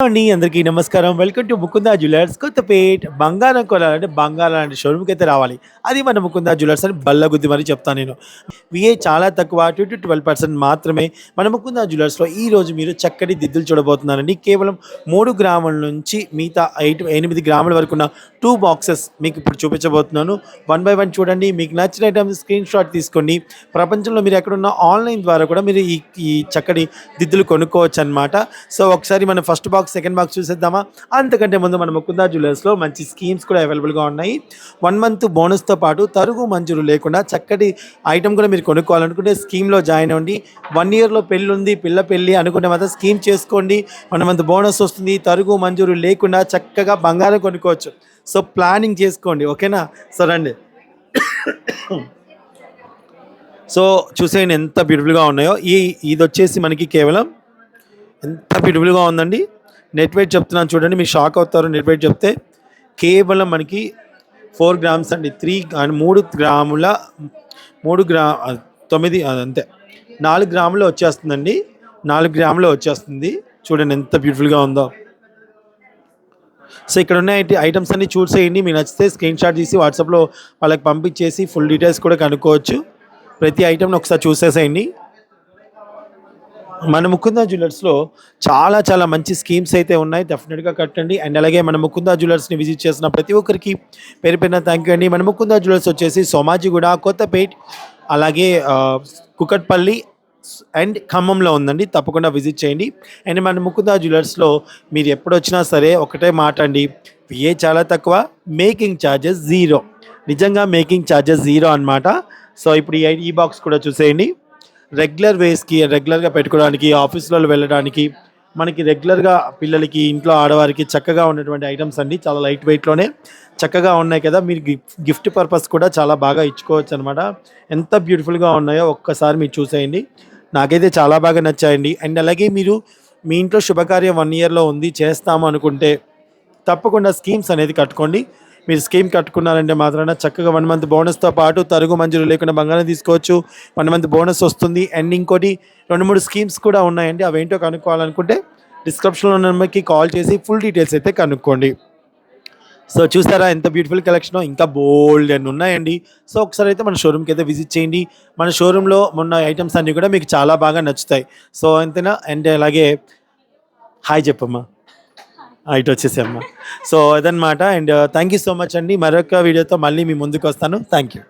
అండి అందరికీ నమస్కారం. Welcome to Mukunda jewellers Kothapet బంగారం కొనాలంటే బంగారం లాంటి షోరూమ్కి అయితే రావాలి. అది మన ముకుందా జ్యువెలర్స్ అని బల్లగుద్ది మరి చెప్తాను నేను. విఏ చాలా తక్కువ టూ టు ట్వెల్వ్ పర్సెంట్ మాత్రమే మన ముకుందా జ్యువెలర్స్లో ఈ రోజు మీరు చక్కటి దిద్దులు చూడబోతున్నారండి కేవలం మూడు గ్రాముల నుంచి మిగతా ఎయిట్ ఎనిమిది గ్రాముల వరకు ఉన్న టూ బాక్సెస్ మీకు ఇప్పుడు చూపించబోతున్నాను. వన్ బై వన్ చూడండి మీకు నచ్చిన ఐటమ్ స్క్రీన్ షాట్ తీసుకోండి. ప్రపంచంలో మీరు ఎక్కడున్న ఆన్లైన్ ద్వారా కూడా మీరు ఈ ఈ చక్కటి దిద్దులు కొనుక్కోవచ్చు అనమాట సో ఒకసారి మనం ఫస్ట్ బాక్స్ సెకండ్ బాక్స్ చూసేద్దామా? అంతకంటే ముందు మన ముకుందా జ్యువెలర్స్లో మంచి స్కీమ్స్ కూడా అవైలబుల్గా ఉన్నాయి. వన్ మంత్ బోనస్తో పాటు తరుగు మంజూరు లేకుండా చక్కటి ఐటమ్ కూడా మీరు కొనుక్కోవాలనుకుంటే స్కీమ్లో జాయిన్ అవ్వండి. వన్ ఇయర్లో పెళ్ళి ఉంది పిల్ల పెళ్ళి అనుకుంటే మాత్రం స్కీమ్ చేసుకోండి. వన్ మంత్ బోనస్ వస్తుంది తరుగు మంజూరు లేకుండా చక్కగా బంగారం కొనుక్కోవచ్చు. సో ప్లానింగ్ చేసుకోండి ఓకేనా? సరే రండి. సో చూసేయండి ఎంత బ్యూటిఫుల్గా ఉన్నాయో. ఈ ఇది వచ్చేసి మనకి కేవలం ఎంత బ్యూటిఫుల్గా ఉందండి. నెట్ వెయిట్ చెప్తున్నాను చూడండి మీరు షాక్ అవుతారు నెట్ వెయిట్ చెప్తే కేవలం మనకి ఫోర్ గ్రామ్స్ అండి. త్రీ మూడు గ్రాముల మూడు గ్రా తొమ్మిది అంతే. నాలుగు గ్రాములు వచ్చేస్తుందండి. నాలుగు గ్రాములు వచ్చేస్తుంది. చూడండి ఎంత బ్యూటిఫుల్గా ఉందో. సో ఇక్కడ ఉన్న ఐటమ్స్ అన్ని చూసేయండి. మీకు నచ్చితే స్క్రీన్ షాట్ తీసి వాట్సాప్లో వాళ్ళకి పంపించేసి ఫుల్ డీటెయిల్స్ కూడా కనుక్కోవచ్చు. ప్రతి ఐటమ్ని ఒకసారి చూసేసేయండి. మన ముకుందా జ్యువెలర్స్లో చాలా చాలా మంచి స్కీమ్స్ అయితే ఉన్నాయి. డెఫినెట్గా కట్టండి. అండ్ అలాగే మన ముకుందా జ్యువెలర్స్ని విజిట్ చేసిన ప్రతి ఒక్కరికి పేరు పేరున థ్యాంక్ యూ అండి. మన ముకుందా జ్యువెలర్స్ వచ్చేసి సోమాజిగూడ కొత్తపేట్ అలాగే కుకట్పల్లి అండ్ ఖమ్మంలో ఉందండి. తప్పకుండా విజిట్ చేయండి. అండ్ మన ముకుందా జ్యువెలర్స్లో మీరు ఎప్పుడు వచ్చినా సరే ఒకటే మాట అండి. ఏ చాలా తక్కువ? మేకింగ్ ఛార్జెస్ జీరో నిజంగా మేకింగ్ ఛార్జెస్ జీరో అన్నమాట. సో ఇప్పుడు ఈ ఈ బాక్స్ కూడా చూసేయండి. రెగ్యులర్ వేస్కి రెగ్యులర్గా పెట్టుకోవడానికి ఆఫీసులలో వెళ్ళడానికి మనకి రెగ్యులర్గా పిల్లలకి ఇంట్లో ఆడవారికి చక్కగా ఉన్నటువంటి ఐటమ్స్ అండి. చాలా లైట్ వెయిట్లోనే చక్కగా ఉన్నాయి కదా. మీరు గిఫ్ట్ గిఫ్ట్ పర్పస్ కూడా చాలా బాగా ఇచ్చుకోవచ్చు అనమాట ఎంత బ్యూటిఫుల్గా ఉన్నాయో ఒక్కసారి మీరు చూసేయండి. నాకైతే చాలా బాగా నచ్చాయండి. అండ్ అలాగే మీరు మీ ఇంట్లో శుభకార్యం వన్ ఇయర్లో ఉంది చేస్తాము అనుకుంటే తప్పకుండా స్కీమ్స్ అనేది కట్టుకోండి. మీరు స్కీమ్ కట్టుకున్నారంటే మాత్రాన చక్కగా వన్ మంత్ బోనస్తో పాటు తరుగు మంజూరు లేకుండా బంగారం తీసుకోవచ్చు. వన్ మంత్ బోనస్ వస్తుంది. అండ్ ఇంకోటి రెండు మూడు స్కీమ్స్ కూడా ఉన్నాయండి. అవేంటో కనుక్కోవాలనుకుంటే డిస్క్రిప్షన్లో ఉన్న నెంబర్కి కాల్ చేసి ఫుల్ డీటెయిల్స్ అయితే కనుక్కోండి. సో చూసారా ఎంత బ్యూటిఫుల్ కలెక్షన్ ఇంకా బోల్డ్ అండ్ ఉన్నాయండి. సో ఒకసారి అయితే మన షోరూమ్కి అయితే విజిట్ చేయండి. మన షోరూంలో ఉన్న ఐటమ్స్ అన్నీ కూడా మీకు చాలా బాగా నచ్చుతాయి. సో అంతేనా ah, అండ్ అలాగే హాయ్ చెప్పమ్మా. ఇటు వచ్చేసామ్మా సో అదనమాట and thank you so much అండి. మరొక వీడియోతో మళ్ళీ మీ ముందుకు వస్తాను. Thank you